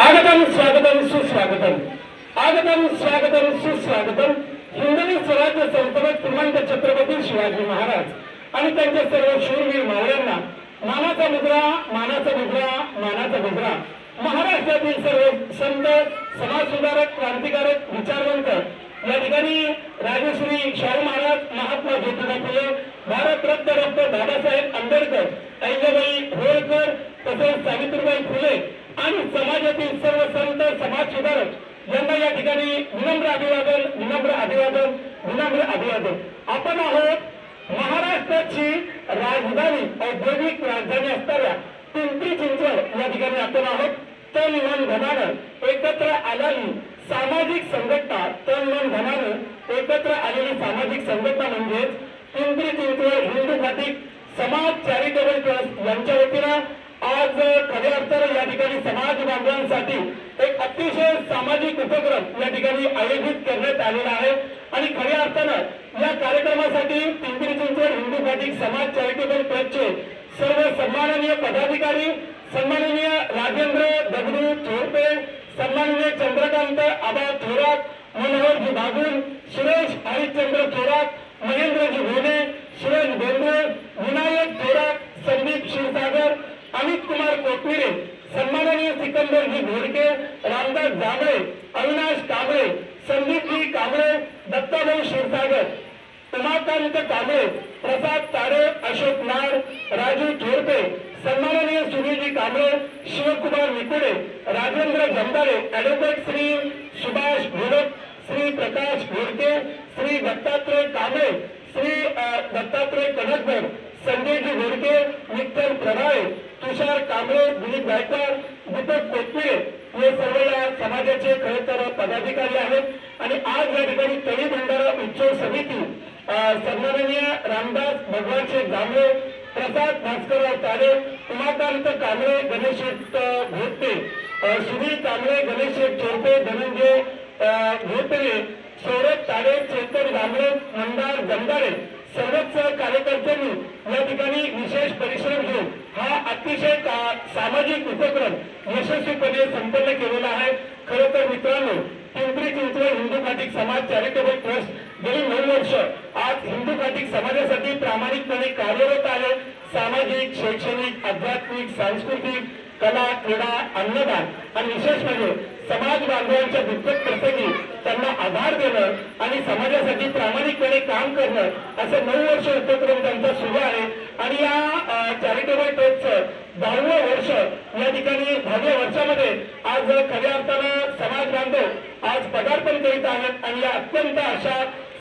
आगतम स्वागतम सुस्वागतम. आगतम स्वागतम सुस्वागतम. हिंदवी स्वराज्य संस्थापक श्रीमंत छत्रपती शिवाजी महाराज आणि त्यांच्या सर्व शूरवीर मावळ्यांना मानाचा मुद्रा मानाचा मुद्रा मानाचा मुद्रा. महाराष्ट्रातील सर्व संत समाजसुधारक क्रांतिकारक विचारवंत या ठिकाणी राजश्री शाहू महाराज महात्मा ज्योतिबा फुले भारतरत्न डॉक्टर बाबासाहेब आंबेडकर अहिल्याबाई होळकर तसेच सावित्रीबाई फुले आणि समाजातील सर्व संत समाज सुधारक यांना या ठिकाणी विनम्र अभिवादन विनम्र अभिवादन विनम्र अभिवादन. आपण आहोत महाराष्ट्राची राजधानी औद्योगिक राजधानी असणाऱ्या पिंपरी चिंचवड या ठिकाणी आपण आहोत. तन मन धनानं एकत्र आलेली सामाजिक संघटना तन मन धनानं एकत्र आलेली सामाजिक संघटना म्हणजेच पिंपरी चिंचवड हिंदू घातिक समाज चॅरिटेबल ट्रस्ट यांच्या वतीनं आज खऱ्या अर्थानं या ठिकाणी समाज बांधवांसाठी एक अतिशय सामाजिक उपक्रम या ठिकाणी आयोजित करण्यात आलेला आहे. आणि खऱ्या अर्थानं या कार्यक्रमासाठी पिंपरी चिंचवड हिंदू घाटिक समाज चॅरिटेबल ट्रस्टचे सर्व सन्माननीय पदाधिकारी सन्माननीय राजेंद्र दगडू चोरपे सन्माननीय चंद्रकांत आबा थोरात मनोहरजी बागुल सुरेश हरिश्चंद्र थोरात महेंद्रजी भोने सुरेश बेंद्रे विनायक अमित कुमार कोथमिरे सन्माननीय सिकंदरजी घोडके रामदास जांभळे अविनाश कांबळे संदीपजी कांबळे दत्ताभाऊ क्षीरसागर उमाकांत कांबळे प्रसाद तारे अशोक नाड राजू थोरपे सन्माननीय सुनीलजी कांबळे शिवकुमार निकुडे राजेंद्र जमदारे ऍडव्होकेट श्री सुभाष भोडक श्री प्रकाश घोडके श्री दत्तात्रय कांबळे श्री दत्तात्रय कनकभर कांबळे दीपक कोथमिरे हे सर्व या समाजाचे खरे तर पदाधिकारी आहेत. आणि आज या ठिकाणी तळी भंडारा उत्सव समिती सन्माननीय रामदास भगवानचे जांभळे प्रसाद भास्करराव तारे उमाकांत कांबळे गणेश घोटते सुनील कांबळे गणेश चोरपे धनंजय अ, सौरभ तारे चेतन गांबळे मंदार गंधारे सर्वच कार्यकर्त्यांनी या ठिकाणी विशेष परिश्रम घेऊन अतिशय सामाजिक उपक्रम यशस्वीपणे संपन्न केलेला आहे. खरं तर मित्रांनो पिंपरी चिंचवड हिंदू घाटिक समाज चॅरिटेबल ट्रस्ट गेली नऊ वर्ष आज हिंदू घाटिक समाजासाठी प्रामाणिकपणे कार्यरत आहे. सामाजिक शैक्षणिक आध्यात्मिक सांस्कृतिक कला क्रीडा अन्नदान आणि विशेष म्हणजे समाज बांधवांच्या दुःखद प्रसंगी त्यांना आधार देणं आणि समाजासाठी प्रामाणिकपणे काम करणं असं नऊ वर्ष उपक्रम त्यांचा सुरू आहे. आणि या चॅरिटेबल ट्रस्टचं ठिकाणी दहाव्या वर्षामध्ये आज खऱ्या अर्थानं समाज बांधव आज पदार्पण करीत आहेत आणि या अत्यंत अशा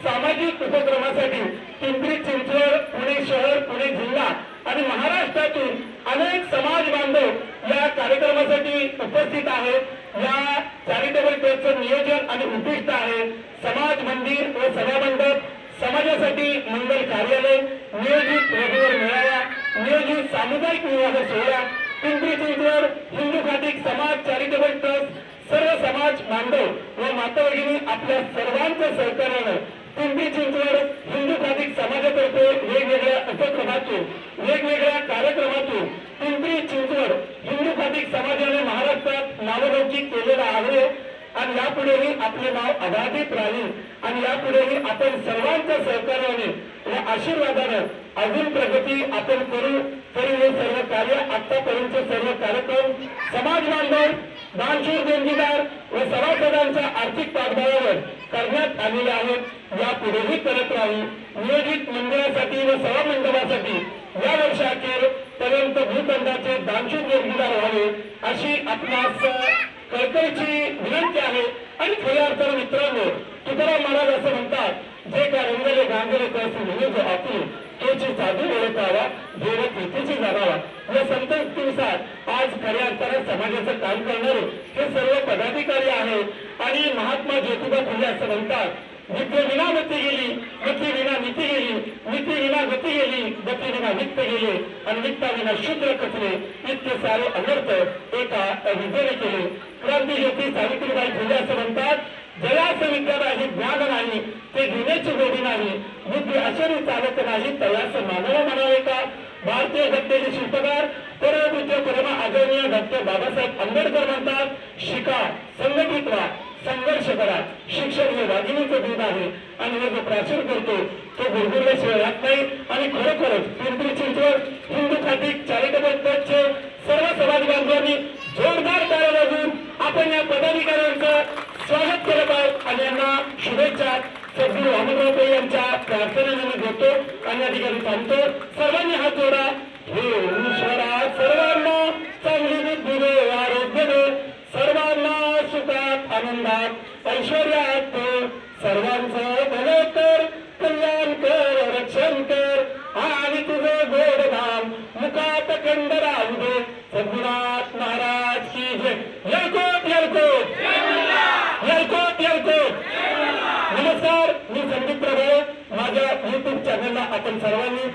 सामाजिक उपक्रमासाठी पिंपरी चिंचवड पुणे शहर पुणे जिल्हा आणि महाराष्ट्रातून अनेक समाज बांधव या कार्यक्रमासाठी उपस्थित आहेत. या चॅरिटेबल ट्रस्टचं नियोजन आणि उद्दिष्ट आहे समाज मंदिर व सभामंडप. समाजासाठी मंगल कार्यालय नियोजित रघुवर मेळावा नियोजित सामुदायिक विवाह सोहळा पिंपरी चिंचवड हिंदू घाटिक समाज चॅरिटेबल ट्रस्ट सर्व समाज बांधव व माता भगिनी आपल्या सर्वांच्या सहकार्यानं पिंपरी चिंचवड हिंदू घाटिक समाजातर्फे वेगवेगळ्या उपक्रमातून वेगवेगळ्या कार्यक्रमातून पिंपरी चिंचवड हिंदू घाटिक समाजाने महाराष्ट्रात नावलौकिक केलेला आहे. आणि यापुढेही आपले नाव अबाधित राहील. आणि यापुढेही आपण सर्वांच्या सहकार्याने व आशीर्वादानं अजून प्रगती आपण करू तरी हे सर्व कार्य आतापर्यंत सर्व कार्यक्रम समाज बांधव दानशूर देणगीदार व सभासदांच्या आर्थिक पाठबळावर करण्यात आलेले आहेत यापुढेही करत राहू नियोजित मंदिरासाठी व सभा मंडपासाठी या वर्षाखेर पर्यंत भूखंडाचे दानशूर देणगीदार व्हावे अशी आपणास कळकळीची विनंती आहे. आणि खऱ्या अर्थानं मित्रांनो तुकाराम महाराज असं म्हणतात जे का रंगले गांगले त्याचे लिहिले जो आतून तोची साधू ओळखावा जेव कीर्तीची जाणावा या संतनुसार आज खऱ्या अर्थानं समाजाचं काम करणारे हे सर्व पदाधिकारी आहेत. आणि महात्मा ज्योतिबा फुले असं म्हणतात जिथे विना गती गेली गती विना नीती गेली नीती विना गती गेली गती विना वित्त गेले आणि वित्ता विना शूद्र कचले इतके सारे अनर्थ एका विद्येने केले क्रांती ज्योती सावित्रीबाई फुले असं म्हणतात जयाचं विद्या नाही ज्ञान नाही ते घेण्याची गोडी नाही बुद्धी अशरी चालत नाही तयास मानव म्हणावे का भारतीय घटनेचे शिल्पकार परमपूज्य परम आदरणीय डॉक्टर बाबासाहेब आंबेडकर म्हणतात शिका संघटित व्हा संघर्ष करा शिक्षण वाघिणीचं दूध आहे. आणि हे जो प्राचीन करतो तो गुरगुरल्याशिवाय राहत नाही. आणि खरोखरच पिंपरी चिंचवड हिंदू खाती चॅरिटेबल ट्रस्टचे सर्व समाज बांधवांनी जोरदार टाळ्या वाजून आपण या पदाधिकाऱ्यांचं स्वागत करत आहोत आणि यांना शुभेच्छा. सद्गुरू अहमदराव पै यांच्या प्रार्थनेने मी घेतो आणि या ठिकाणी थांबतो सर्वांनी हात जोडा. हे नमस्कार मी संदीप प्रभू. माझ्या युट्यूब चॅनलला आपण सर्वांनी